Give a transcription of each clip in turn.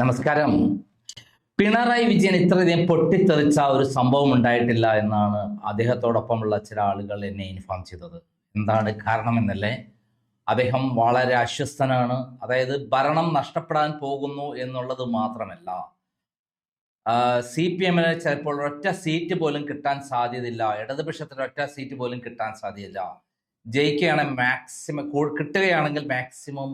നമസ്കാരം. പിണറായി വിജയൻ ഇത്രയധികം പൊട്ടിത്തെറിച്ച ഒരു സംഭവം ഉണ്ടായിട്ടില്ല എന്നാണ് അദ്ദേഹത്തോടൊപ്പമുള്ള ചില ആളുകൾ എന്നെ ഇൻഫോം ചെയ്തത്. എന്താണ് കാരണം എന്നല്ലേ? അദ്ദേഹം വളരെ അസ്വസ്ഥനാണ്. അതായത് ഭരണം നഷ്ടപ്പെടാൻ പോകുന്നു എന്നുള്ളത് മാത്രമല്ല. സി പി എമ്മിന് ചിലപ്പോൾ ഒറ്റ സീറ്റ് പോലും കിട്ടാൻ സാധ്യതയില്ല. ഇടതുപക്ഷത്തിന് ഒറ്റ സീറ്റ് പോലും കിട്ടാൻ സാധ്യതയില്ല. ജയിക്കുകയാണെങ്കിൽ മാക്സിമം കിട്ടുകയാണെങ്കിൽ മാക്സിമം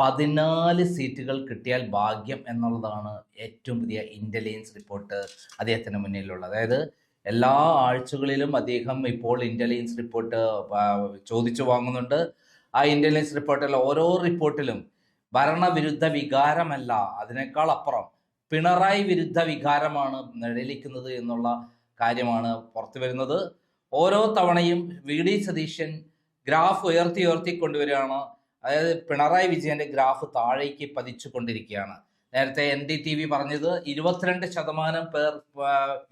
പതിനാല് സീറ്റുകൾ കിട്ടിയാൽ ഭാഗ്യം എന്നുള്ളതാണ് ഏറ്റവും പുതിയ ഇന്റലിജൻസ് റിപ്പോർട്ട് അദ്ദേഹത്തിന് മുന്നിലുള്ളത്. അതായത് എല്ലാ ആഴ്ചകളിലും അദ്ദേഹം ഇപ്പോൾ ഇന്റലിജൻസ് റിപ്പോർട്ട് ചോദിച്ചു വാങ്ങുന്നുണ്ട്. ആ ഇന്റലിജൻസ് റിപ്പോർട്ടിൽ ഓരോ റിപ്പോർട്ടിലും ഭരണവിരുദ്ധ വികാരമല്ല അതിനേക്കാൾ അപ്പുറം പിണറായി വിരുദ്ധ വികാരമാണ് നിഴലിക്കുന്നത് എന്നുള്ള കാര്യമാണ് പുറത്തു വരുന്നത്. ഓരോ തവണയും വി. ഡി. സതീശൻ ഗ്രാഫ് ഉയർത്തി ഉയർത്തി കൊണ്ടുവരികയാണ്. അതായത് പിണറായി വിജയന്റെ ഗ്രാഫ് താഴേക്ക് പതിച്ചു കൊണ്ടിരിക്കുകയാണ് നേരത്തെ എൻ ഡി ടി വി പറഞ്ഞത് ഇരുപത്തിരണ്ട് ശതമാനം പേർ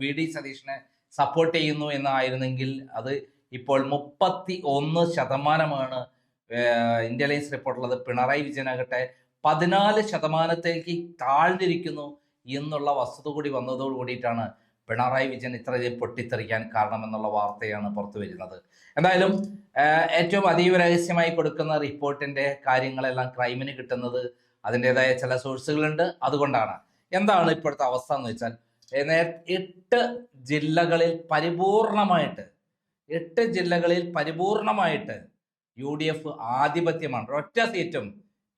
വി ഡി സതീഷിനെ സപ്പോർട്ട് ചെയ്യുന്നു എന്നായിരുന്നെങ്കിൽ അത് ഇപ്പോൾ മുപ്പത്തി ഒന്ന് ശതമാനമാണ് ഇന്റലിജൻസ് റിപ്പോർട്ടുള്ളത് പിണറായി വിജയനാകട്ടെ പതിനാല് ശതമാനത്തേക്ക് താഴ്ന്നിരിക്കുന്നു എന്നുള്ള വസ്തുത കൂടി വന്നതോട് കൂടിയിട്ടാണ് പിണറായി വിജയൻ ഇത്രയധികം പൊട്ടിത്തെറിക്കാൻ കാരണമെന്നുള്ള വാർത്തയാണ് പുറത്തു വരുന്നത്. എന്തായാലും ഏറ്റവും അതീവ രഹസ്യമായി കൊടുക്കുന്ന റിപ്പോർട്ടിന്റെ കാര്യങ്ങളെല്ലാം ക്രൈമിന് കിട്ടുന്നത് അതിന്റെതായ ചില സോഴ്സുകളുണ്ട്. അതുകൊണ്ടാണ്. എന്താണ് ഇപ്പോഴത്തെ അവസ്ഥ എന്ന് വെച്ചാൽ എട്ട് ജില്ലകളിൽ പരിപൂർണമായിട്ട് എട്ട് ജില്ലകളിൽ പരിപൂർണമായിട്ട് യു ഡി എഫ് ആധിപത്യമാണ്. ഒറ്റ സീറ്റും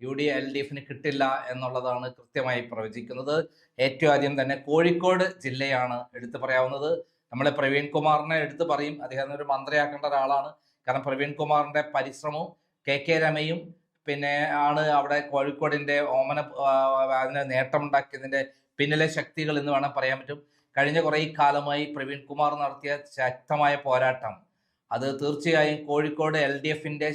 യു ഡി എൽ ഡി എഫിന് കിട്ടില്ല എന്നുള്ളതാണ് കൃത്യമായി പ്രവചിക്കുന്നത്. ഏറ്റവും ആദ്യം തന്നെ കോഴിക്കോട് ജില്ലയാണ് എടുത്തു പറയാവുന്നത്. നമ്മളെ പ്രവീൺ കുമാറിനെ എടുത്തു പറയും. അദ്ദേഹം ഒരു മന്ത്രിയാക്കേണ്ട ഒരാളാണ്. കാരണം പ്രവീൺ കുമാറിന്റെ പരിശ്രമവും കെ കെ രമയും പിന്നെ ആണ് അവിടെ കോഴിക്കോടിന്റെ ഓമന അതിന് നേട്ടമുണ്ടാക്കിയതിന്റെ പിന്നിലെ ശക്തികൾ എന്ന് വേണം പറയാൻ പറ്റും. കഴിഞ്ഞ കുറേ കാലമായി പ്രവീൺ കുമാർ നടത്തിയ ശക്തമായ പോരാട്ടം അത് തീർച്ചയായും കോഴിക്കോട് എൽ ഡി എഫിന്റെ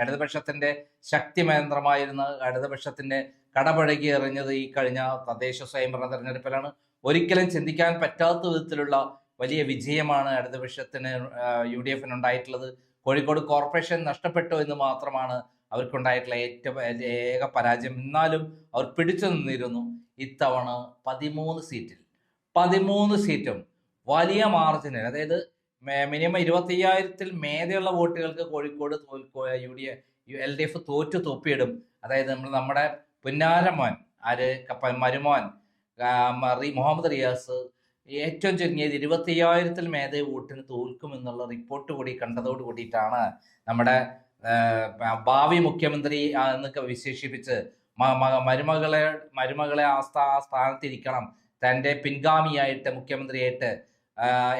ഇടതുപക്ഷത്തിന്റെ ശക്തിമേന്ദ്രമായിരുന്ന ഇടതുപക്ഷത്തിന്റെ കടപഴകി എറിഞ്ഞത് ഈ കഴിഞ്ഞ തദ്ദേശ സ്വയംഭരണ തെരഞ്ഞെടുപ്പിലാണ്. ഒരിക്കലും ചിന്തിക്കാൻ പറ്റാത്ത വിധത്തിലുള്ള വലിയ വിജയമാണ് ഇടതുപക്ഷത്തിന് യു ഡി എഫിന് ഉണ്ടായിട്ടുള്ളത് കോഴിക്കോട് കോർപ്പറേഷൻ നഷ്ടപ്പെട്ടു എന്ന് മാത്രമാണ് അവർക്കുണ്ടായിട്ടുള്ള ഏറ്റവും ഏക പരാജയം. എന്നാലും അവർ പിടിച്ചു നിന്നിരുന്നു ഇത്തവണ പതിമൂന്ന് സീറ്റിൽ. പതിമൂന്ന് സീറ്റും വലിയ മാർജിനിൽ. അതായത് മിനിമം ഇരുപത്തയ്യായിരത്തിൽ മേതെയുള്ള വോട്ടുകൾക്ക് Kozhikode U D L D F തോറ്റു തൊപ്പിയിടും. അതായത് നമ്മൾ നമ്മുടെ പുന്നാരമോൻ ആര്? മരുമോൻ മുഹമ്മദ് റിയാസ് ഏറ്റവും ചുരുങ്ങിയത് ഇരുപത്തയ്യായിരത്തിൽ മേധ വോട്ടിന് തോൽക്കും എന്നുള്ള റിപ്പോർട്ട് കൂടി കണ്ടതോട് കൂടിയിട്ടാണ് നമ്മുടെ ഭാവി മുഖ്യമന്ത്രി എന്നൊക്കെ വിശേഷിപ്പിച്ച് മരുമകളെ മരുമകളെ ആ സ്ഥാനത്തിരിക്കണം. തന്റെ പിൻഗാമിയായിട്ട് മുഖ്യമന്ത്രിയായിട്ട്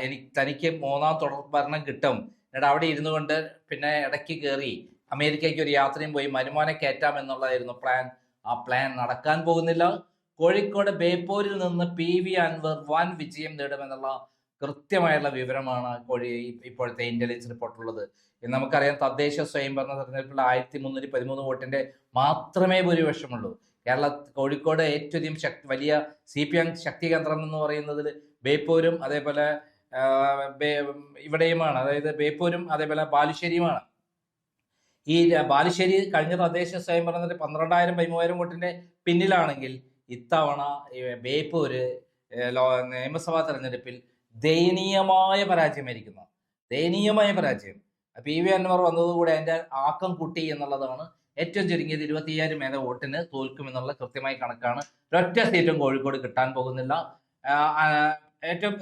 എനിക്ക് തനിക്ക് മൂന്നാം തുടർ ഭരണം കിട്ടും. എന്നിട്ട് അവിടെ ഇരുന്നു കൊണ്ട് പിന്നെ ഇടയ്ക്ക് കയറി അമേരിക്കയ്ക്ക് ഒരു യാത്രയും പോയി മരുമോനെ കയറ്റാം എന്നുള്ളതായിരുന്നു പ്ലാൻ. ആ പ്ലാൻ നടക്കാൻ പോകുന്നില്ല. കോഴിക്കോട് ബേപ്പൂരിൽ നിന്ന് പി വി അൻവർ വൻ വിജയം നേടുമെന്നുള്ള കൃത്യമായുള്ള വിവരമാണ് കോഴി ഇപ്പോഴത്തെ ഇന്റലിജൻസ് റിപ്പോർട്ടുള്ളത് നമുക്കറിയാം തദ്ദേശ സ്വയംഭരണ തെരഞ്ഞെടുപ്പിൽ ആയിരത്തി മുന്നൂറ്റി പതിമൂന്ന് വോട്ടിന്റെ മാത്രമേ ഭൂരിപക്ഷമുള്ളൂ. കേരള കോഴിക്കോട് ഏറ്റവും ശക്തി വലിയ സി പി എം ശക്തി കേന്ദ്രം എന്ന് പറയുന്നതിൽ ബേപ്പൂരും അതേപോലെ ഇവിടെയുമാണ്. അതായത് ബേപ്പൂരും അതേപോലെ ബാലുശ്ശേരിയുമാണ്. ഈ ബാലുശ്ശേരി കഴിഞ്ഞ തദ്ദേശ പറഞ്ഞിട്ട് പന്ത്രണ്ടായിരം പതിമൂവായിരം വോട്ടിന്റെ പിന്നിലാണെങ്കിൽ ഇത്തവണ ബേപ്പൂര് നിയമസഭാ തെരഞ്ഞെടുപ്പിൽ ദയനീയമായ പരാജയമായിരിക്കുന്നു ദയനീയമായ പരാജയം. പി. വി. അൻവർ വന്നതുകൂടെ അതിന്റെ ആക്കം കൂട്ടി എന്നുള്ളതാണ് ഏറ്റവും ചുരുങ്ങിയത്. ഇരുപത്തിയ്യായിരം മേലെ വോട്ടിന് തോൽക്കുമെന്നുള്ള കൃത്യമായ കണക്കാണ്. ഒറ്റ സീറ്റും കോഴിക്കോട് കിട്ടാൻ പോകുന്നില്ല. ഏറ്റവും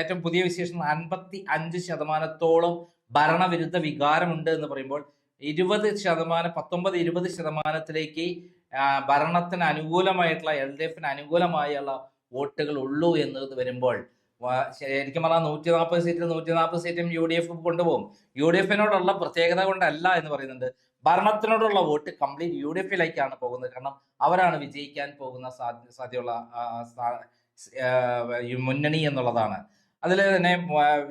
ഏറ്റവും പുതിയ വിശേഷം അൻപത്തി അഞ്ച് ശതമാനത്തോളം ഭരണവിരുദ്ധ വികാരമുണ്ട് എന്ന് പറയുമ്പോൾ ഇരുപത് ശതമാനം പത്തൊമ്പത് ഇരുപത് ശതമാനത്തിലേക്ക് ഭരണത്തിന് അനുകൂലമായിട്ടുള്ള എൽ ഡി എഫിന് അനുകൂലമായുള്ള വോട്ടുകൾ ഉള്ളൂ എന്ന് വരുമ്പോൾ ശരിക്കും പറഞ്ഞാൽ നൂറ്റി നാൽപ്പത് സീറ്റിൽ നൂറ്റി നാൽപ്പത് സീറ്റും യു ഡി എഫ് കൊണ്ടുപോകും. യു ഡി എഫിനോടുള്ള പ്രത്യേകത കൊണ്ടല്ല എന്ന് പറയുന്നുണ്ട്. ഭരണത്തിനോടുള്ള വോട്ട് കംപ്ലീറ്റ് യു ഡി എഫിലേക്കാണ് പോകുന്നത്. കാരണം അവരാണ് വിജയിക്കാൻ പോകുന്ന സാധ്യ സാധ്യതയുള്ള മുന്നണി എന്നുള്ളതാണ്. അതിൽ തന്നെ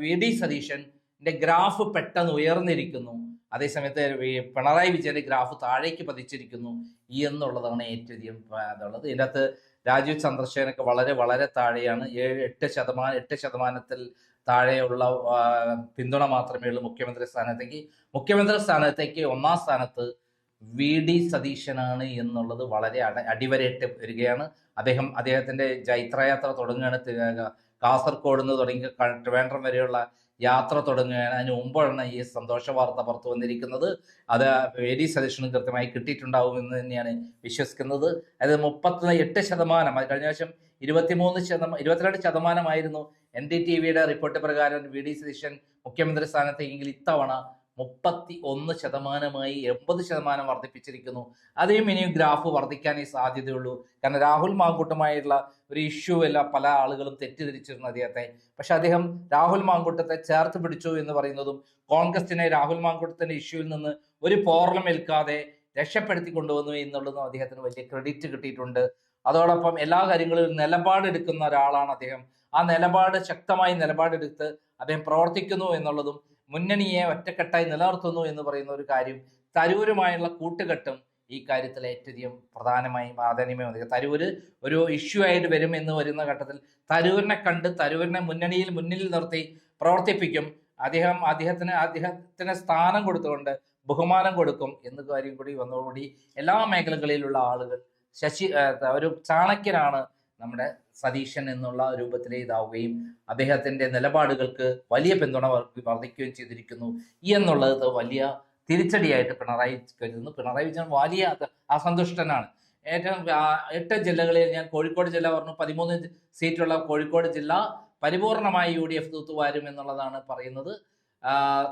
വി ഡി സതീശന്റെ ഗ്രാഫ് പെട്ടെന്ന് ഉയർന്നിരിക്കുന്നു. അതേസമയത്ത് പിണറായി വിജയന്റെ ഗ്രാഫ് താഴേക്ക് പതിച്ചിരിക്കുന്നു എന്നുള്ളതാണ് ഏറ്റവും അധികം അതുള്ളത് ഇതിന്റെ അകത്ത് രാജീവ് ചന്ദ്രശേഖരനൊക്കെ വളരെ വളരെ താഴെയാണ്. ഏഴ് എട്ട് ശതമാനം എട്ട് ശതമാനത്തിൽ താഴെയുള്ള പിന്തുണ മാത്രമേ ഉള്ളൂ മുഖ്യമന്ത്രി സ്ഥാനത്തേക്ക്. മുഖ്യമന്ത്രി സ്ഥാനത്തേക്ക് ഒന്നാം സ്ഥാനത്ത് വി ഡി സതീശനാണ് എന്നുള്ളത് വളരെ അട അടിവരയിട്ട് വരികയാണ്. അദ്ദേഹം അദ്ദേഹത്തിന്റെ ജൈത്രയാത്ര തുടങ്ങുകയാണ്. കാസർഗോഡ് നിന്ന് തുടങ്ങി ട്രിവാൻഡ്രം വരെയുള്ള യാത്ര തുടങ്ങുകയാണ്. അതിന് മുമ്പാണ് ഈ സന്തോഷ വാർത്ത പുറത്തു വന്നിരിക്കുന്നത്. അത് വേദി സജഷനും കൃത്യമായി കിട്ടിയിട്ടുണ്ടാവും എന്ന് തന്നെയാണ് വിശ്വസിക്കുന്നത്. അതായത് മുപ്പത്തി എട്ട് ശതമാനം അത് കഴിഞ്ഞ വർഷം ഇരുപത്തിമൂന്ന് ശതമാനം ഇരുപത്തിരണ്ട് ശതമാനമായിരുന്നു എൻ ഡി ടി വിയുടെ റിപ്പോർട്ട് പ്രകാരം വി ഡി സതീശൻ മുഖ്യമന്ത്രി സ്ഥാനത്തെങ്കിൽ ഇത്തവണ മുപ്പത്തി ഒന്ന് ശതമാനമായി എൺപത് ശതമാനം വർദ്ധിപ്പിച്ചിരിക്കുന്നു. അതേ ഇനിയും ഗ്രാഫ് വർദ്ധിക്കാനേ സാധ്യതയുള്ളൂ. കാരണം രാഹുൽ മാങ്കൂട്ടുമായിട്ടുള്ള ഒരു ഇഷ്യൂ അല്ല പല ആളുകളും തെറ്റിദ്ധരിച്ചിരുന്നു അദ്ദേഹത്തെ. പക്ഷെ അദ്ദേഹം രാഹുൽ മാങ്കൂട്ടത്തെ ചേർത്ത് പിടിച്ചു എന്ന് പറയുന്നതും കോൺഗ്രസിനെ രാഹുൽ മാങ്കൂട്ടത്തിന്റെ ഇഷ്യൂവിൽ നിന്ന് ഒരു പോർലം ഏൽക്കാതെ രക്ഷപ്പെടുത്തി കൊണ്ടുവന്നു എന്നുള്ളതും അദ്ദേഹത്തിന് വലിയ ക്രെഡിറ്റ് കിട്ടിയിട്ടുണ്ട്. അതോടൊപ്പം എല്ലാ കാര്യങ്ങളിലും നിലപാടെടുക്കുന്ന ഒരാളാണ് അദ്ദേഹം. ആ നിലപാട് ശക്തമായി നിലപാടെടുത്ത് അദ്ദേഹം പ്രവർത്തിക്കുന്നു എന്നുള്ളതും മുന്നണിയെ ഒറ്റക്കെട്ടായി നിലനിർത്തുന്നു എന്ന് പറയുന്ന ഒരു കാര്യം തരൂരുമായുള്ള കൂട്ടുകെട്ടും ഈ കാര്യത്തിൽ ഏറ്റവും പ്രധാനമായി പ്രാധാന്യമേ തരൂര് ഒരു ഇഷ്യൂ ആയിട്ട് വരും എന്ന് വരുന്ന ഘട്ടത്തിൽ തരൂരിനെ കണ്ട് തരൂരിനെ മുന്നണിയിൽ മുന്നിൽ നിർത്തി പ്രവർത്തിപ്പിക്കും. അദ്ദേഹം അദ്ദേഹത്തിന് അദ്ദേഹത്തിന് സ്ഥാനം കൊടുത്തുകൊണ്ട് ബഹുമാനം കൊടുക്കും എന്ന കാര്യം കൂടി വന്നതോടുകൂടി എല്ലാ മേഖലകളിലുള്ള ആളുകൾ ശശി ഒരു ചാണക്യനാണ് നമ്മുടെ സതീശൻ എന്നുള്ള രൂപത്തിലെ ഇതാവുകയും അദ്ദേഹത്തിന്റെ നിലപാടുകൾക്ക് വലിയ പിന്തുണ വർ- വർദ്ധിക്കുകയും ചെയ്തിരിക്കുന്നു. എന്നുള്ളത് വലിയ തിരിച്ചടിയായിട്ട് പിണറായി കരുതുന്നു. പിണറായി വിജയൻ വലിയ അസന്തുഷ്ടനാണ്. ഏറ്റവും എട്ട് ജില്ലകളിൽ ഞാൻ കോഴിക്കോട് ജില്ല പറഞ്ഞു. പതിമൂന്ന് സീറ്റുള്ള കോഴിക്കോട് ജില്ല പരിപൂർണമായി യു ഡി എഫ് തൂത്തുവാരും എന്നുള്ളതാണ് പറയുന്നത്.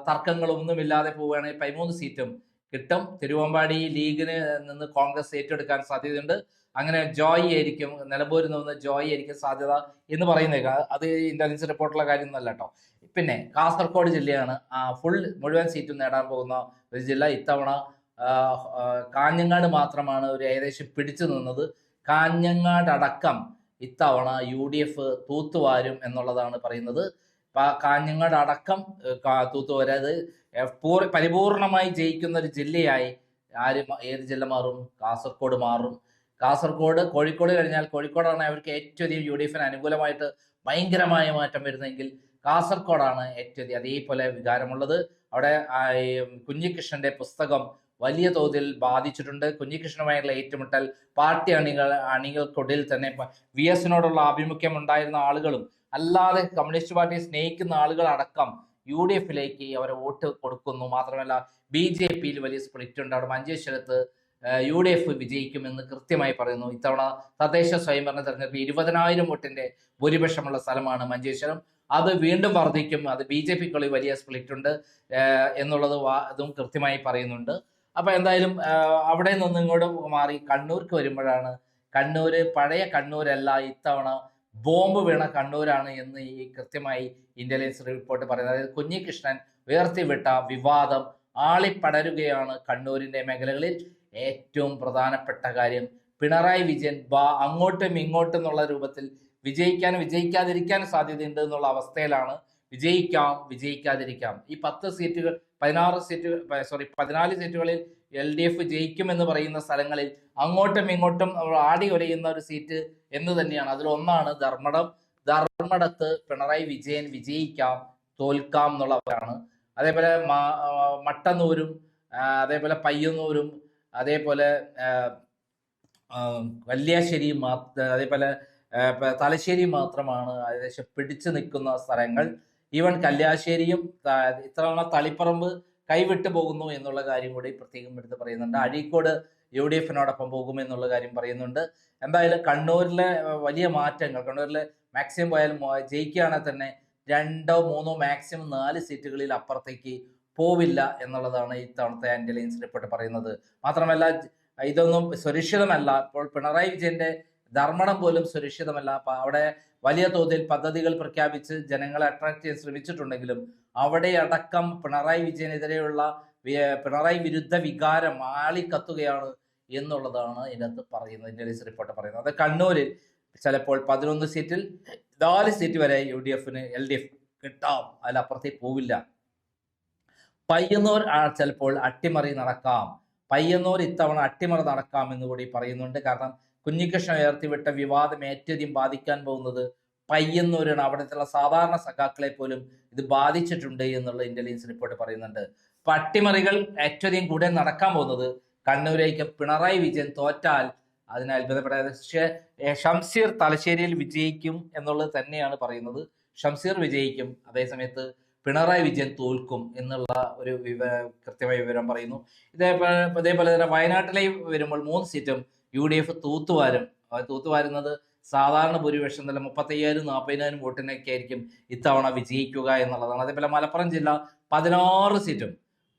തർക്കങ്ങളൊന്നുമില്ലാതെ പോവുകയാണെങ്കിൽ പതിമൂന്ന് സീറ്റും കിട്ടും. തിരുവമ്പാടി ലീഗിന് നിന്ന് കോൺഗ്രസ് ഏറ്റെടുക്കാൻ സാധ്യതയുണ്ട്. അങ്ങനെ ജോയി ആയിരിക്കും നിലമ്പൂരിൽ നിന്ന് ജോയി ആയിരിക്കും സാധ്യത എന്ന് പറയുന്നത് അത് ഇന്റലിജൻസ് റിപ്പോർട്ടുള്ള കാര്യമൊന്നുമല്ല കേട്ടോ പിന്നെ കാസർഗോഡ് ജില്ലയാണ് ഫുൾ മുഴുവൻ സീറ്റും നേടാൻ പോകുന്ന ഒരു ജില്ല. ഇത്തവണ കാഞ്ഞങ്ങാട് മാത്രമാണ് ഒരു ഏകദേശം പിടിച്ചു നിന്നത്. കാഞ്ഞങ്ങാട് അടക്കം ഇത്തവണ യു ഡി എഫ് തൂത്തുവാരും എന്നുള്ളതാണ് പറയുന്നത്. കാഞ്ഞങ്ങാട് അടക്കം ഏഹ്, കാ- തൂത്തുവാരും. അത് ഏഹ്, പൂർ- പരിപൂർണമായി ജയിക്കുന്ന ഒരു ജില്ലയായി ആര് ഏത് ജില്ല മാറും? കാസർഗോഡ് മാറും. കാസർഗോഡ് കോഴിക്കോട് കഴിഞ്ഞാൽ കോഴിക്കോടാണ് അവർക്ക് ഏറ്റവും അധികം യു ഡി എഫിന് അനുകൂലമായിട്ട് ഭയങ്കരമായ മാറ്റം വരുന്നതെങ്കിൽ കാസർഗോഡാണ് ഏറ്റവും അധികം അതേപോലെ വികാരമുള്ളത്. അവിടെ കുഞ്ഞികൃഷ്ണന്റെ പുസ്തകം വലിയ തോതിൽ ബാധിച്ചിട്ടുണ്ട്. കുഞ്ഞികൃഷ്ണനുമായുള്ള ഏറ്റുമുട്ടൽ പാർട്ടി അണികൾ അണികൾക്കൊടിയിൽ തന്നെ വി എസിനോടുള്ള ആഭിമുഖ്യം ഉണ്ടായിരുന്ന ആളുകളും അല്ലാതെ കമ്മ്യൂണിസ്റ്റ് പാർട്ടിയെ സ്നേഹിക്കുന്ന ആളുകൾ അടക്കം യു ഡി എഫിലേക്ക് അവരെ വോട്ട് കൊടുക്കുന്നു. മാത്രമല്ല ബി ജെ പിയിൽ വലിയ സ്പ്ലിറ്റ് ഉണ്ട് അവിടെ മഞ്ചേശ്വരത്ത് യു ഡി എഫ് വിജയിക്കുമെന്ന് കൃത്യമായി പറയുന്നു. ഇത്തവണ തദ്ദേശ സ്വയംഭരണ തെരഞ്ഞെടുപ്പ് ഇരുപതിനായിരം വോട്ടിന്റെ ഭൂരിപക്ഷമുള്ള സ്ഥലമാണ് മഞ്ചേശ്വരം. അത് വീണ്ടും വർദ്ധിക്കും. അത് ബി ജെ പിക്കുള്ളിൽ വലിയ സ്പ്ലിറ്റ് ഉണ്ട് എന്നുള്ളത് അതും കൃത്യമായി പറയുന്നുണ്ട്. അപ്പൊ എന്തായാലും അവിടെ നിന്ന് ഇങ്ങോട്ട് മാറി കണ്ണൂർക്ക് വരുമ്പോഴാണ് കണ്ണൂര് പഴയ കണ്ണൂരല്ല ഇത്തവണ ബോംബ് വീണ കണ്ണൂരാണ് എന്ന് ഈ കൃത്യമായി ഇന്റലിജൻസ് റിപ്പോർട്ട് പറയുന്നത്. അതായത് കുഞ്ഞികൃഷ്ണൻ ഉയർത്തിവിട്ട വിവാദം ആളിപ്പടരുകയാണ് കണ്ണൂരിന്റെ മേഖലകളിൽ. ഏറ്റവും പ്രധാനപ്പെട്ട കാര്യം പിണറായി വിജയൻ ബാ അങ്ങോട്ടും ഇങ്ങോട്ടും എന്നുള്ള രൂപത്തിൽ വിജയിക്കാൻ വിജയിക്കാതിരിക്കാൻ സാധ്യതയുണ്ട് എന്നുള്ള അവസ്ഥയിലാണ്. വിജയിക്കാം വിജയിക്കാതിരിക്കാം. ഈ പത്ത് സീറ്റുകൾ പതിനാറ് സീറ്റുകൾ സോറി പതിനാല് സീറ്റുകളിൽ എൽ ഡി എഫ് ജയിക്കുമെന്ന് പറയുന്ന സ്ഥലങ്ങളിൽ അങ്ങോട്ടും ഇങ്ങോട്ടും ആടി ഒരയുന്ന ഒരു സീറ്റ് എന്ന് തന്നെയാണ്. അതിലൊന്നാണ് ധർമ്മടം. ധർമ്മടത്ത് പിണറായി വിജയൻ വിജയിക്കാം തോൽക്കാം എന്നുള്ളവരാണ് അതേപോലെ മട്ടന്നൂരും അതേപോലെ പയ്യന്നൂരും അതേപോലെ വല്യാശ്ശേരി മാത്ര അതേപോലെ തലശ്ശേരി മാത്രമാണ് ഏകദേശം പിടിച്ചു നിൽക്കുന്ന സ്ഥലങ്ങൾ. ഈവൻ കല്യാശ്ശേരിയും ഇത്തവണ തളിപ്പറമ്പ് കൈവിട്ടു പോകുന്നു എന്നുള്ള കാര്യം കൂടി പ്രത്യേകം എടുത്ത് പറയുന്നുണ്ട്. അഴീക്കോട് യു ഡി എഫിനോടൊപ്പം പോകും എന്നുള്ള കാര്യം പറയുന്നുണ്ട്. എന്തായാലും കണ്ണൂരിലെ വലിയ മാറ്റങ്ങൾ കണ്ണൂരിലെ മാക്സിമം പോയാൽ ജയിക്കുകയാണെങ്കിൽ തന്നെ രണ്ടോ മൂന്നോ മാക്സിമം നാല് സീറ്റുകളിൽ അപ്പുറത്തേക്ക് പോവില്ല എന്നുള്ളതാണ് ഇത്തവണത്തെ ആന്റലിയൻസ് റിപ്പോർട്ട് പറയുന്നത്. മാത്രമല്ല ഇതൊന്നും സുരക്ഷിതമല്ല. ഇപ്പോൾ പിണറായി വിജയന്റെ ധർമ്മണം പോലും സുരക്ഷിതമല്ല. അവിടെ വലിയ തോതിൽ പദ്ധതികൾ പ്രഖ്യാപിച്ച് ജനങ്ങളെ അട്രാക്ട് ചെയ്യാൻ ശ്രമിച്ചിട്ടുണ്ടെങ്കിലും അവിടെ അടക്കം പിണറായി വിജയനെതിരെയുള്ള പിണറായി വിരുദ്ധ വികാരം ആളിക്കത്തുകയാണ് എന്നുള്ളതാണ് ഇതിനകത്ത് പറയുന്നത് ഇന്റലിജൻസ് റിപ്പോർട്ട് പറയുന്നത്. അത് കണ്ണൂരിൽ ചിലപ്പോൾ പതിനൊന്ന് സീറ്റിൽ നാല് സീറ്റ് വരെ യു ഡി എഫിന് എൽ ഡി എഫ് കിട്ടാം. അതിലപ്പുറത്തേക്ക് പോവില്ല. പയ്യന്നൂർ ചിലപ്പോൾ അട്ടിമറി നടക്കാം. പയ്യന്നൂർ ഇത്തവണ അട്ടിമറി നടക്കാം എന്ന് കൂടി പറയുന്നുണ്ട്. കാരണം കുഞ്ഞികൃഷ്ണൻ ഉയർത്തിവിട്ട വിവാദം ഏറ്റവും ബാധിക്കാൻ പോകുന്നത് പയ്യന്നൂരാണ്. അവിടുത്തെ സാധാരണ സഖാക്കളെ പോലും ഇത് ബാധിച്ചിട്ടുണ്ട് എന്നുള്ള ഇന്റലിജൻസ് റിപ്പോർട്ട് പറയുന്നുണ്ട്. അപ്പൊ അട്ടിമറികൾ ഏറ്റവും കൂടുതൽ നടക്കാൻ പോകുന്നത് കണ്ണൂരേക്ക് പിണറായി വിജയൻ തോറ്റാൽ അതിന് അത്ഭുതപ്പെടാതെ പക്ഷേ ഷംസീർ തലശ്ശേരിയിൽ വിജയിക്കും എന്നുള്ളത് തന്നെയാണ് പറയുന്നത്. ഷംസീർ വിജയിക്കും. അതേസമയത്ത് പിണറായി വിജയൻ തോൽക്കും എന്നുള്ള ഒരു വിവ കൃത്യമായ വിവരം പറയുന്നു. ഇതേപോലെ അതേപോലെ തന്നെ വയനാട്ടിലേക്ക് വരുമ്പോൾ മൂന്ന് സീറ്റും യു ഡി എഫ് തൂത്തുവാരും തൂത്തുവാരുന്നത് സാധാരണ ഭൂരിപക്ഷം തന്നെ മുപ്പത്തയ്യായിരം നാൽപ്പതിനായിരം വോട്ടിനൊക്കെ ആയിരിക്കും ഇത്തവണ വിജയിക്കുക എന്നുള്ളതാണ്. അതേപോലെ മലപ്പുറം ജില്ല പതിനാറ് സീറ്റും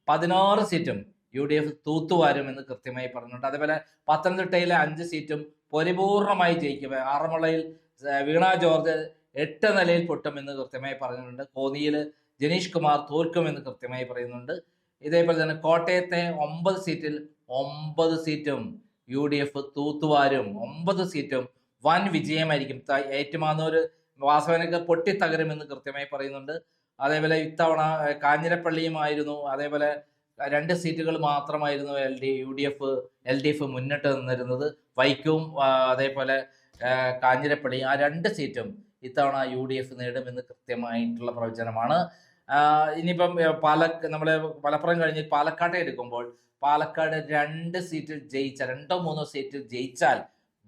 പതിനാറ് സീറ്റും യു ഡി എഫ് തൂത്തുവാരും എന്ന് കൃത്യമായി പറഞ്ഞിട്ടുണ്ട്. അതേപോലെ പത്തനംതിട്ടയിലെ അഞ്ച് സീറ്റും പരിപൂർണമായി ജയിക്കും. ആറന്മുളയിൽ വീണ ജോർജ് എട്ട് നിലയിൽ പൊട്ടും എന്ന് കൃത്യമായി പറഞ്ഞിട്ടുണ്ട്. കോന്നിയിൽ ജനീഷ് കുമാർ തോൽക്കുമെന്ന് കൃത്യമായി പറയുന്നുണ്ട്. ഇതേപോലെ തന്നെ കോട്ടയത്തെ ഒമ്പത് സീറ്റിൽ ഒമ്പത് സീറ്റും യു ഡി എഫ് തൂത്തുവാരും ഒമ്പത് സീറ്റും വൻ വിജയമായിരിക്കും. ഏറ്റുമാനൂര് വാസവനൊക്കെ പൊട്ടിത്തകരുമെന്ന് കൃത്യമായി പറയുന്നുണ്ട്. അതേപോലെ ഇത്തവണ കാഞ്ഞിരപ്പള്ളിയുമായിരുന്നു. അതേപോലെ രണ്ട് സീറ്റുകൾ മാത്രമായിരുന്നു L D U D F L D F മുന്നിട്ട് നിന്നിരുന്നത്. വൈക്കവും അതേപോലെ കാഞ്ഞിരപ്പള്ളി ആ രണ്ട് സീറ്റും ഇത്തവണ യു ഡി എഫ് നേടുമെന്ന് കൃത്യമായിട്ടുള്ള പ്രവചനമാണ്. ഇനിയിപ്പം പാല നമ്മളെ മലപ്പുറം കഴിഞ്ഞ് പാലക്കാട്ടെ എടുക്കുമ്പോൾ പാലക്കാട് രണ്ട് സീറ്റിൽ ജയിച്ചാൽ രണ്ടോ മൂന്നോ സീറ്റിൽ ജയിച്ചാൽ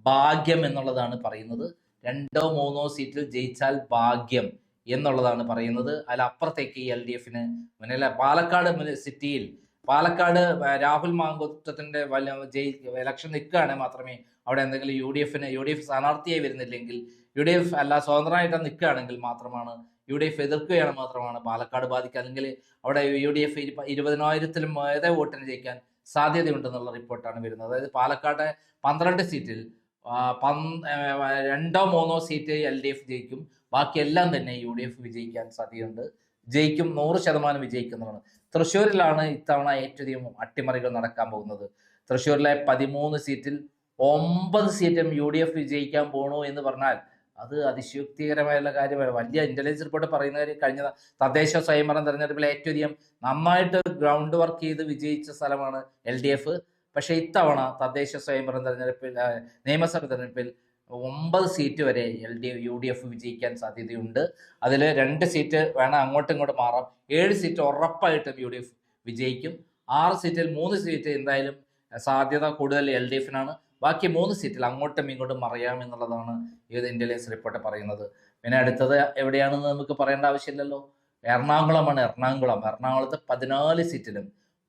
ഭാഗ്യം എന്നുള്ളതാണ് പറയുന്നത്. രണ്ടോ മൂന്നോ സീറ്റിൽ ജയിച്ചാൽ ഭാഗ്യം എന്നുള്ളതാണ് പറയുന്നത്. അതിലപ്പുറത്തേക്ക് എൽ ഡി എഫിന് മുന്നിലെ പാലക്കാട് സിറ്റിയിൽ പാലക്കാട് രാഹുൽ മാങ്കുറ്റത്തിന്റെ വലിയ ജയി ഇലക്ഷൻ നിൽക്കുകയാണെങ്കിൽ മാത്രമേ അവിടെ എന്തെങ്കിലും യു ഡി എഫിന് യു ഡി എഫ് സ്ഥാനാർത്ഥിയായി വരുന്നില്ലെങ്കിൽ യു ഡി എഫ് അല്ല സ്വതന്ത്രമായിട്ട് നിൽക്കുകയാണെങ്കിൽ മാത്രമാണ് യു ഡി എഫ് എതിർക്കുകയാണ് മാത്രമാണ്. പാലക്കാട് ബാധിക്കുക. അല്ലെങ്കിൽ അവിടെ യു ഡി എഫ് ഇരുപതിനായിരത്തിലും ഏതേ വോട്ടിന് ജയിക്കാൻ സാധ്യതയുണ്ടെന്നുള്ള റിപ്പോർട്ടാണ് വരുന്നത്. അതായത് പാലക്കാട് പന്ത്രണ്ട് സീറ്റിൽ രണ്ടോ മൂന്നോ സീറ്റ് എൽ ഡി എഫ് ജയിക്കും. ബാക്കിയെല്ലാം തന്നെ യു ഡി എഫ് വിജയിക്കാൻ സാധ്യതയുണ്ട്. ജയിക്കും നൂറ് ശതമാനം വിജയിക്കുന്നതാണ് തൃശ്ശൂരിലാണ് ഇത്തവണ ഏറ്റവും അട്ടിമറികൾ നടക്കാൻ പോകുന്നത്. തൃശ്ശൂരിലെ പതിമൂന്ന് സീറ്റിൽ ഒമ്പത് സീറ്റും യു ഡി എഫ് വിജയിക്കാൻ പോണു എന്ന് പറഞ്ഞാൽ അത് അതിശയോക്തികരമായുള്ള കാര്യമാണ്. വലിയ ഇന്റലിജൻസ് റിപ്പോർട്ട് പറയുന്ന കാര്യം കഴിഞ്ഞ തദ്ദേശ സ്വയംഭരണ തെരഞ്ഞെടുപ്പിൽ ഏറ്റവും അധികം നന്നായിട്ട് ഗ്രൗണ്ട് വർക്ക് ചെയ്ത് വിജയിച്ച സ്ഥലമാണ് എൽ ഡി എഫ് പക്ഷേ ഇത്തവണ തദ്ദേശ സ്വയംഭരണ തെരഞ്ഞെടുപ്പിൽ നിയമസഭാ തെരഞ്ഞെടുപ്പിൽ ഒമ്പത് സീറ്റ് വരെ L D U D F വിജയിക്കാൻ സാധ്യതയുണ്ട്. അതിൽ രണ്ട് സീറ്റ് വേണം അങ്ങോട്ടും ഇങ്ങോട്ടും മാറാം. ഏഴ് സീറ്റ് ഉറപ്പായിട്ടും യു ഡി എഫ് വിജയിക്കും. ആറ് സീറ്റിൽ മൂന്ന് സീറ്റ് എന്തായാലും സാധ്യത കൂടുതൽ എൽ ഡി എഫിനാണ് ബാക്കി മൂന്ന് സീറ്റിൽ അങ്ങോട്ടും ഇങ്ങോട്ടും മറിയാം എന്നുള്ളതാണ് ഇത് ഇന്റലിജൻസ് റിപ്പോർട്ട് പറയുന്നത്. പിന്നെ അടുത്തത് എവിടെയാണെന്ന് നമുക്ക് പറയേണ്ട ആവശ്യമില്ലല്ലോ. എറണാകുളമാണ് എറണാകുളം. എറണാകുളത്ത് പതിനാല് സീറ്റിലും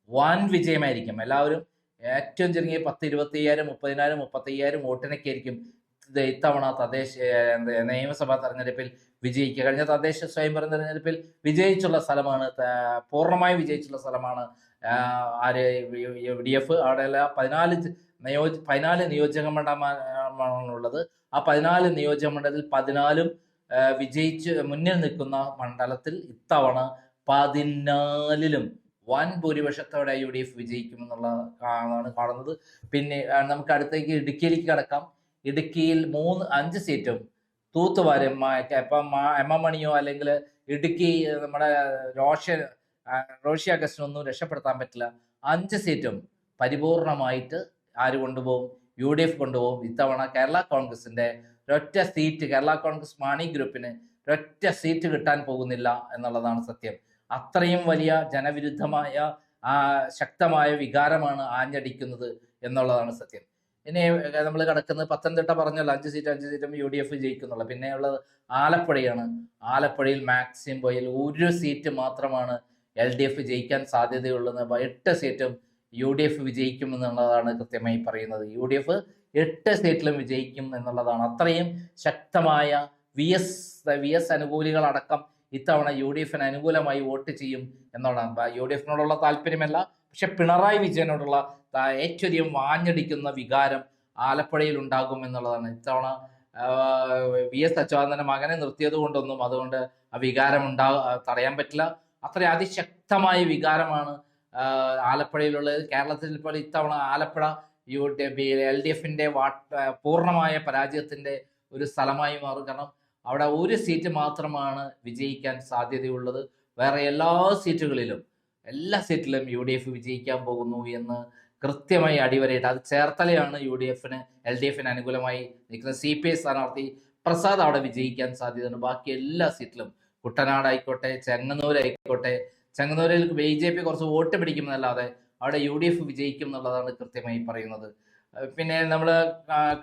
വൻ വിജയമായിരിക്കും. എല്ലാവരും ഏറ്റവും ചെറിയ പത്ത് ഇരുപത്തി അയ്യായിരം മുപ്പതിനായിരം മുപ്പത്തി അയ്യായിരം വോട്ടിനൊക്കെ ആയിരിക്കും ഇത് ഇത്തവണ തദ്ദേശ നിയമസഭാ തെരഞ്ഞെടുപ്പിൽ വിജയിക്കുക. കഴിഞ്ഞ തദ്ദേശ സ്വയംഭരണ തെരഞ്ഞെടുപ്പിൽ വിജയിച്ചുള്ള സ്ഥലമാണ് പൂർണമായി വിജയിച്ചുള്ള സ്ഥലമാണ് ആര് ഡി എഫ് അവിടെയുള്ള പതിനാല് നിയോജ പതിനാല് നിയോജക മണ്ഡലമാണുള്ളത്. ആ പതിനാല് നിയോജക മണ്ഡലത്തിൽ പതിനാലും വിജയിച്ച് മുന്നിൽ നിൽക്കുന്ന മണ്ഡലത്തിൽ ഇത്തവണ പതിനാലിലും വൻ ഭൂരിപക്ഷത്തോടെ യു ഡി എഫ് വിജയിക്കുമെന്നുള്ള ആണ് കാണുന്നത്. പിന്നെ നമുക്ക് അടുത്തേക്ക് ഇടുക്കിയിലേക്ക് കടക്കാം. ഇടുക്കിയിൽ മൂന്ന് അഞ്ച് സീറ്റും തൂത്തുവാരും ഇപ്പം എം എം മണിയോ അല്ലെങ്കിൽ ഇടുക്കി നമ്മുടെ റോഷൻ റോഷി അഗസ്റ്റിനൊന്നും രക്ഷപ്പെടുത്താൻ പറ്റില്ല. അഞ്ച് സീറ്റും പരിപൂർണമായിട്ട് ആര് കൊണ്ടുപോകും? യു ഡി എഫ് കൊണ്ടുപോകും. ഇത്തവണ കേരള കോൺഗ്രസിന്റെ ഒരൊറ്റ സീറ്റ് കേരള കോൺഗ്രസ് മാണി ഗ്രൂപ്പിന് ഒരൊറ്റ സീറ്റ് കിട്ടാൻ പോകുന്നില്ല എന്നുള്ളതാണ് സത്യം. അത്രയും വലിയ ജനവിരുദ്ധമായ ശക്തമായ വികാരമാണ് ആഞ്ഞടിക്കുന്നത് എന്നുള്ളതാണ് സത്യം. ഇനി നമ്മൾ കിടക്കുന്നത് പത്തനംതിട്ട പറഞ്ഞല്ലോ അഞ്ച് സീറ്റ് അഞ്ച് സീറ്റും യു ഡി എഫ് ജയിക്കുന്നുള്ളൂ. പിന്നെ ഉള്ളത് ആലപ്പുഴയാണ്. ആലപ്പുഴയിൽ മാക്സിമം പോയാൽ ഒരു സീറ്റ് മാത്രമാണ് എൽ ഡി എഫ് ജയിക്കാൻ സാധ്യതയുള്ളത് എട്ട് സീറ്റും യു ഡി എഫ് വിജയിക്കും എന്നുള്ളതാണ് കൃത്യമായി പറയുന്നത്. യു ഡി എഫ് എട്ട് സീറ്റിലും വിജയിക്കും എന്നുള്ളതാണ്. അത്രയും ശക്തമായ വി എസ് വി എസ് അനുകൂലികളടക്കം ഇത്തവണ യു ഡി എഫിന് അനുകൂലമായി വോട്ട് ചെയ്യും എന്നുള്ളതാണ് യു ഡി എഫിനോടുള്ള താല്പര്യമല്ല പക്ഷെ പിണറായി വിജയനോടുള്ള ഏറ്റവും അധികം വാഞ്ഞടിക്കുന്ന വികാരം ആലപ്പുഴയിൽ ഉണ്ടാകും എന്നുള്ളതാണ്. ഇത്തവണ വി എസ് അച്യുതാനന്ദന്റെ മകനെ നിർത്തിയത് കൊണ്ടൊന്നും അതുകൊണ്ട് ആ വികാരം ഉണ്ടാ തടയാൻ പറ്റില്ല. അത്ര അതിശക്തമായ വികാരമാണ് ആലപ്പുഴയിലുള്ളത് കേരളത്തിൽ ഇപ്പോൾ ഇത്തവണ ആലപ്പുഴ യു എൽ ഡി എഫിന്റെ പൂർണമായ പരാജയത്തിന്റെ ഒരു സ്ഥലമായി മാറും. കാരണം അവിടെ ഒരു സീറ്റ് മാത്രമാണ് വിജയിക്കാൻ സാധ്യതയുള്ളത്. വേറെ എല്ലാ സീറ്റുകളിലും എല്ലാ സീറ്റിലും യു ഡി എഫ് വിജയിക്കാൻ പോകുന്നു എന്ന് കൃത്യമായി അടിവരയിട്ട് അത് ചേർത്തലയാണ് യു ഡി എഫിന് എൽ ഡി എഫിന് അനുകൂലമായി നിൽക്കുന്ന സി പി ഐ സ്ഥാനാർത്ഥി പ്രസാദ് അവിടെ വിജയിക്കാൻ സാധ്യതയുണ്ട്. ബാക്കി എല്ലാ സീറ്റിലും കുട്ടനാട് ആയിക്കോട്ടെ ചെങ്ങന്നൂർ ചെങ്ങന്നൂരിൽ ബി ജെ പി കുറച്ച് വോട്ട് പിടിക്കുമെന്നല്ലാതെ അവിടെ യു ഡി എഫ് വിജയിക്കും എന്നുള്ളതാണ് കൃത്യമായി പറയുന്നത്. പിന്നെ നമ്മൾ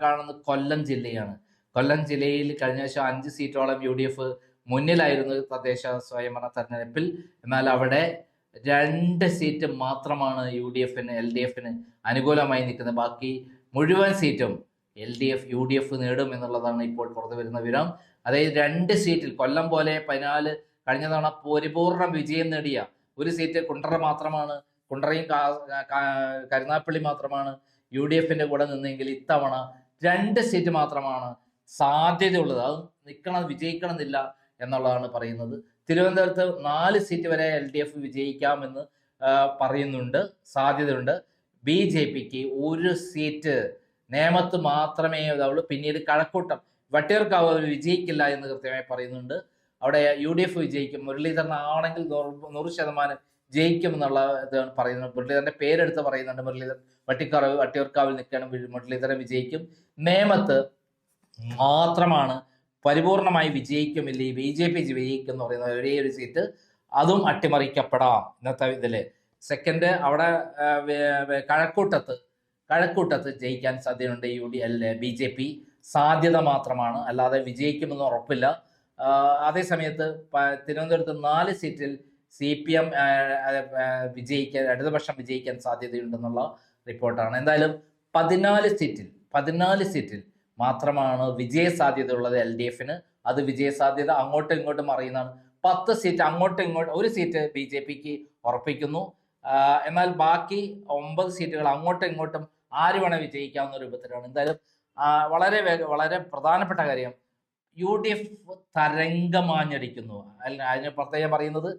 കാണുന്നത് കൊല്ലം ജില്ലയാണ്. കൊല്ലം ജില്ലയിൽ കഴിഞ്ഞ വർഷം അഞ്ച് സീറ്റോളം യു ഡി എഫ് മുന്നിലായിരുന്നു തദ്ദേശ സ്വയംഭരണ തെരഞ്ഞെടുപ്പിൽ. എന്നാൽ അവിടെ രണ്ട് സീറ്റ് മാത്രമാണ് യു ഡി എഫിന് എൽ ഡി എഫിന് അനുകൂലമായി നിൽക്കുന്നത്. ബാക്കി മുഴുവൻ സീറ്റും L D F U D F നേടും എന്നുള്ളതാണ് ഇപ്പോൾ പുറത്തു വരുന്ന വിവരം. അതായത് രണ്ട് സീറ്റിൽ കൊല്ലം പോലെ പതിനാല് കഴിഞ്ഞ തവണ പരിപൂർണ വിജയം നേടിയ ഒരു സീറ്റ് കുണ്ടറ മാത്രമാണ്. കുണ്ടറയും കരുനാപ്പള്ളി മാത്രമാണ് യു ഡി എഫിന്റെ കൂടെ നിന്നെങ്കിൽ ഇത്തവണ രണ്ട് സീറ്റ് മാത്രമാണ് സാധ്യതയുള്ളത്. അത് നിൽക്കണം വിജയിക്കണമെന്നില്ല എന്നുള്ളതാണ് പറയുന്നത്. തിരുവനന്തപുരത്ത് നാല് സീറ്റ് വരെ എൽ ഡി എഫ് വിജയിക്കാമെന്ന് പറയുന്നുണ്ട്. സാധ്യതയുണ്ട്. ബി ജെ പിക്ക് ഒരു സീറ്റ് നേമത്ത് മാത്രമേ ഇതാവുള്ളൂ. പിന്നീട് കഴക്കൂട്ടം. വട്ടിയൂർക്കാവ് വിജയിക്കില്ല എന്ന് കൃത്യമായി പറയുന്നുണ്ട്. അവിടെ യു ഡി എഫ് വിജയിക്കും മുരളീധരൻ ആണെങ്കിൽ നൂറ് ശതമാനം ജയിക്കും എന്നുള്ള ഇതാണ് പറയുന്നത്. മുരളീധരന്റെ പേരെടുത്ത് പറയുന്നുണ്ട് മുരളീധരൻ. വട്ടിക്കാവ് വട്ടിയൂർക്കാവിൽ നിൽക്കുകയാണ് മുരളീധരൻ വിജയിക്കും. നേമത്ത് മാത്രമാണ് പരിപൂർണമായി വിജയിക്കുമില്ല ഈ ബി ജെ പി വിജയിക്കും എന്ന് പറയുന്ന ഒരേ ഒരു സീറ്റ്. അതും അട്ടിമറിക്കപ്പെടാം ഇന്നത്തെ ഇതിൽ. സെക്കൻഡ് അവിടെ കഴക്കൂട്ടത്ത് കഴക്കൂട്ടത്ത് ജയിക്കാൻ സാധ്യതയുണ്ട് യു ഡി അല്ലെ? ബി ജെ പി സാധ്യത മാത്രമാണ്. അല്ലാതെ വിജയിക്കുമെന്ന് ഉറപ്പില്ല. ആ, അതേ സമയത്ത് പ- തിരുവനന്തപുരത്ത് നാല് സീറ്റിൽ സി പി എം വിജയിക്കാൻ ഇടതുപക്ഷം വിജയിക്കാൻ സാധ്യതയുണ്ടെന്നുള്ള റിപ്പോർട്ടാണ്. എന്തായാലും പതിനാല് സീറ്റിൽ പതിനാല് സീറ്റിൽ മാത്രമാണ് വിജയ സാധ്യത ഉള്ളത് എൽ ഡി എഫിന്. അത് വിജയ സാധ്യത അങ്ങോട്ടും ഇങ്ങോട്ടും അറിയുന്നതാണ് പത്ത് സീറ്റ് അങ്ങോട്ടും ഇങ്ങോട്ട് ഒരു സീറ്റ് ബി ജെ പിക്ക് ഉറപ്പിക്കുന്നു. എന്നാൽ ബാക്കി ഒമ്പത് സീറ്റുകൾ അങ്ങോട്ടും ഇങ്ങോട്ടും ആര് വേണേ വിജയിക്കാവുന്ന രൂപത്തിലാണ്. എന്തായാലും വളരെ വളരെ പ്രധാനപ്പെട്ട കാര്യം യു ഡി എഫ് തരംഗമാഞ്ഞടിക്കുന്നു. അല്ല അതിന് പ്രത്യേകം പറയുന്നത്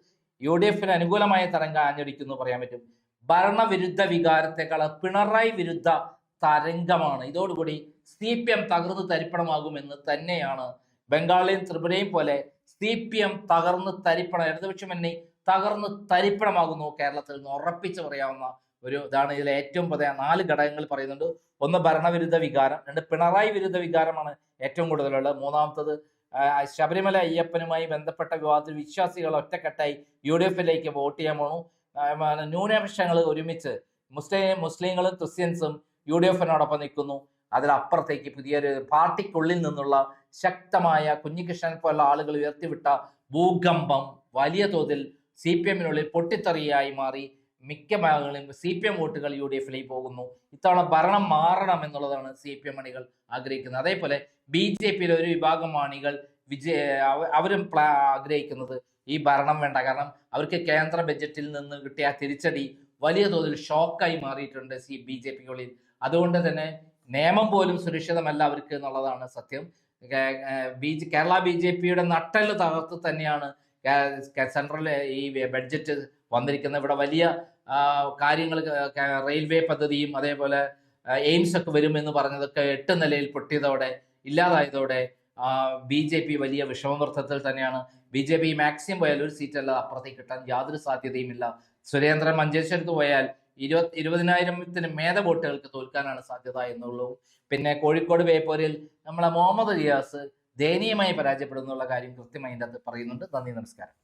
യു ഡി എഫിന് അനുകൂലമായ തരംഗം ആഞ്ഞടിക്കുന്നു പറയാൻ പറ്റും. ഭരണവിരുദ്ധ വികാരത്തെക്കാൾ പിണറായി വിരുദ്ധ തരംഗമാണ്. ഇതോടുകൂടി സി പി എം തകർന്ന് തരിപ്പണമാകുമെന്ന് തന്നെയാണ് ബംഗാളിലെയും ത്രിപുരയും പോലെ സി പി എം തകർന്ന് തരിപ്പണം ഇടതുപക്ഷം തന്നെ തകർന്ന് തരിപ്പണമാകുന്നു കേരളത്തിൽ നിന്ന് ഉറപ്പിച്ച് പറയാവുന്ന ഒരു ഇതാണ് ഇതിലെ ഏറ്റവും പ്രധാന. നാല് ഘടകങ്ങൾ പറയുന്നുണ്ട്. ഒന്ന് ഭരണവിരുദ്ധ വികാരം രണ്ട് പിണറായി വിരുദ്ധ വികാരമാണ്. ഏറ്റവും കൂടുതലുള്ളത്. മൂന്നാമത്തത് ശബരിമല അയ്യപ്പനുമായി ബന്ധപ്പെട്ട വിവാദത്തിൽ വിശ്വാസികൾ ഒറ്റക്കെട്ടായി യു ഡി എഫിലേക്ക് വോട്ട് ചെയ്യാൻ പോണു. ന്യൂനപക്ഷങ്ങൾ ഒരുമിച്ച് മുസ്ലിം മുസ്ലിങ്ങളും ക്രിസ്ത്യൻസും യു ഡി എഫിനോടൊപ്പം നിൽക്കുന്നു. അതിലപ്പുറത്തേക്ക് പുതിയൊരു പാർട്ടിക്കുള്ളിൽ നിന്നുള്ള ശക്തമായ കുഞ്ഞികൃഷ്ണൻ പോലുള്ള ആളുകൾ ഉയർത്തിവിട്ട ഭൂകമ്പം വലിയ തോതിൽ സി പി എമ്മിനുള്ളിൽ പൊട്ടിത്തെറിയായി മാറി. മിക്ക ഭാഗങ്ങളിലും സി പി എം വോട്ടുകൾ യു ഡി എഫിലേക്ക് പോകുന്നു. ഇത്തവണ ഭരണം മാറണം എന്നുള്ളതാണ് സി പി എം അണികൾ ആഗ്രഹിക്കുന്നത്. അതേപോലെ ബി ജെ പിയിലെ ഒരു വിഭാഗം അണികൾ വിജയ അവരും ആഗ്രഹിക്കുന്നത് ഈ ഭരണം വേണ്ട. കാരണം അവർക്ക് കേന്ദ്ര ബജറ്റിൽ നിന്ന് കിട്ടിയ തിരിച്ചടി വലിയ തോതിൽ ഷോക്കായി മാറിയിട്ടുണ്ട് സി ബി ജെ പിക്കുള്ളിൽ അതുകൊണ്ട് തന്നെ നിയമം പോലും സുരക്ഷിതമല്ല അവർക്ക് എന്നുള്ളതാണ് സത്യം. ബി കേരള ബി ജെ പിയുടെ നട്ടൽ തകർത്ത് തന്നെയാണ് സെൻട്രൽ ഈ ബഡ്ജറ്റ് വന്നിരിക്കുന്നത്. ഇവിടെ വലിയ കാര്യങ്ങൾ റെയിൽവേ പദ്ധതിയും അതേപോലെ എയിംസ് ഒക്കെ വരുമെന്ന് പറഞ്ഞതൊക്കെ എട്ട് നിലയിൽ പൊട്ടിയതോടെ ഇല്ലാതായതോടെ ബി ജെ പി വലിയ വിഷമവൃത്തത്തിൽ തന്നെയാണ്. ബി ജെ പി മാക്സിമം പോയാൽ ഒരു സീറ്റ് സീറ്റല്ല അപ്പുറത്തേക്ക് കിട്ടാൻ യാതൊരു സാധ്യതയുമില്ല. സുരേന്ദ്രൻ മഞ്ചേശ്വരത്ത് പോയാൽ ഇരുപത് ഇരുപതിനായിരത്തിന് മേധ വോട്ടുകൾക്ക് തോൽക്കാനാണ് സാധ്യത എന്നുള്ളൂ. പിന്നെ കോഴിക്കോട് ബേപ്പൂരിൽ നമ്മളെ മുഹമ്മദ് റിയാസ് ദയനീയമായി പരാജയപ്പെടുന്നുള്ള കാര്യം കൃത്യമായി ഇതിന്റെ അകത്ത് പറയുന്നുണ്ട്. നന്ദി നമസ്കാരം.